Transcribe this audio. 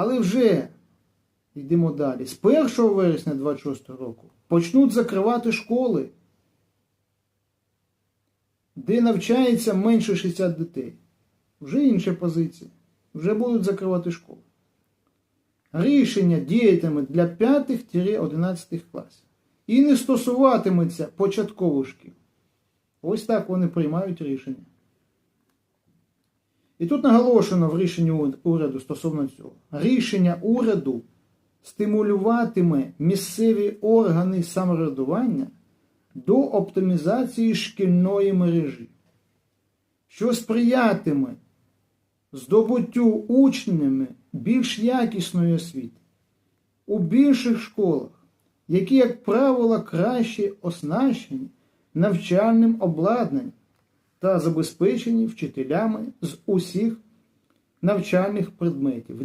Але вже йдемо далі. З 1 вересня 26 року почнуть закривати школи, де навчається менше 60 дітей. Вже інша позиція. Вже будуть закривати школи. Рішення діятиме для 5-11 класів. І не стосуватиметься початкових шкіл. Ось так вони приймають рішення. І тут наголошено в рішенні уряду стосовно цього. Рішення уряду стимулюватиме місцеві органи самоврядування до оптимізації шкільної мережі, що сприятиме здобуттю учнями більш якісної освіти у більших школах, які, як правило, краще оснащені навчальним обладнанням та забезпечені вчителями з усіх навчальних предметів.